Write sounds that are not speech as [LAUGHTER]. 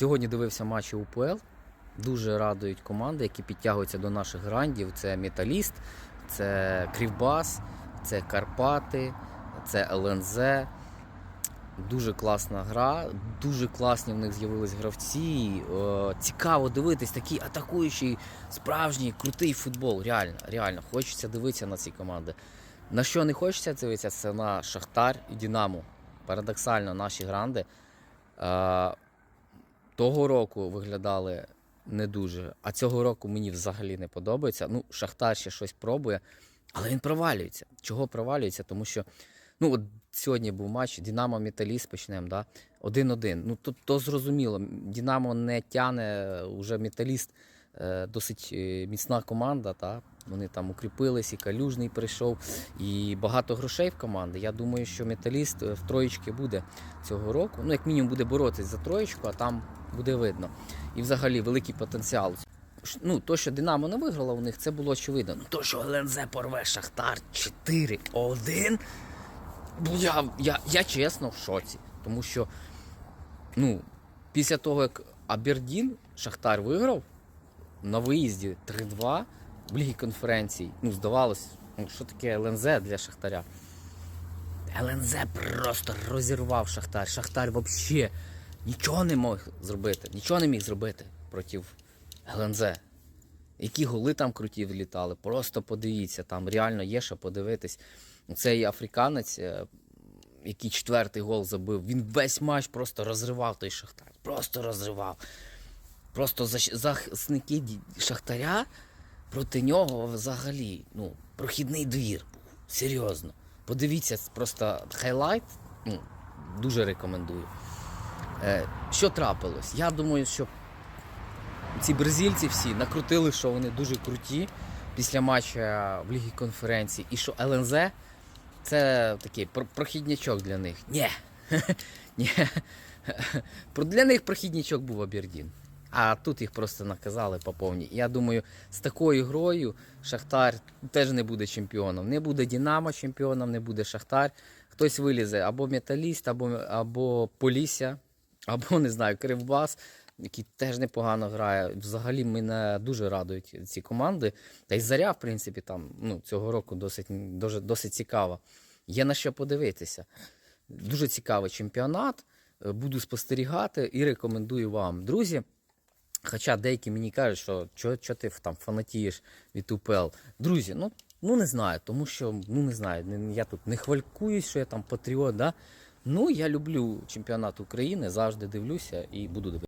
Сьогодні дивився матчі УПЛ. Дуже радують команди, які підтягуються до наших грандів. Це Металіст, це Кривбас, це Карпати, це ЛНЗ. Дуже класна гра, дуже класні в них з'явились гравці. Е, Цікаво дивитись, такий атакуючий, справжній, крутий футбол. Реально, реально, хочеться дивитися на ці команди. На що не хочеться дивитися, це на Шахтар і Динамо. Парадоксально, наші гранди. Того року виглядали не дуже, а цього року мені взагалі не подобається. Ну, Шахтар ще щось пробує, але він провалюється. Чого провалюється? Тому що ну, от сьогодні був матч Динамо Металіст почнемо, да? 1-1. Ну, то, то зрозуміло, Динамо не тяне уже Металіст. е, Досить е, міцна команда, та? Вони там укріпились, і Калюжний прийшов, і багато грошей в команди. Я думаю, що металіст е, в троєчки буде цього року. Ну, як мінімум, буде боротись за троєчку, а там буде видно. І взагалі великий потенціал. Ну, то, що Динамо не виграла у них, це було очевидно. Ну, то, що ЛНЗ порве Шахтар 4-1. Ну, я, я, я чесно в шоці. Тому що, ну, після того, як Абердін Шахтар виграв на виїзді 3-2 в Лігі конференцій, ну, здавалось, ну, що таке ЛНЗ для Шахтаря. ЛНЗ просто розірвав Шахтар. Шахтар взагалі нічого не мог зробити. Нічого не міг зробити проти ЛНЗ. Які голи там круті влітали. Просто подивіться, там реально є що подивитись. Цей африканець, е, який четвертий гол забив, він весь матч просто розривав той Шахтар. Просто розривав. Просто захисники Шахтаря проти нього взагалі ну, прохідний двір був. Серйозно. Подивіться просто хайлайт. Ну, дуже рекомендую. Е, що трапилось? Я думаю, що ці бразильці всі накрутили, що вони дуже круті після матча в Лігі конференції, і що ЛНЗ це такий прохіднячок для них. Ні. [LAUGHS] Для них прохіднячок був Абердін. А тут їх просто наказали по повній. Я думаю, з такою грою Шахтар теж не буде чемпіоном. Не буде Дінамо чемпіоном, не буде Шахтар. Хтось вилізе або Металіст, або, або Полісся, або не знаю, Кривбас, який теж непогано грає. Взагалі мене дуже радують ці команди. Та й заря, в принципі, там ну, цього року досить, дуже, досить цікава. Є на що подивитися. Дуже цікавий чемпіонат. Буду спостерігати і рекомендую вам, друзі. Хоча деякі мені кажуть, що чого ти там фанатієш від УПЛ. Друзі, ну, ну не знаю, тому що ну не знаю, я тут не хвалькуюсь, що я там патріот. Да? Ну, я люблю чемпіонат України, завжди дивлюся і буду дивитися.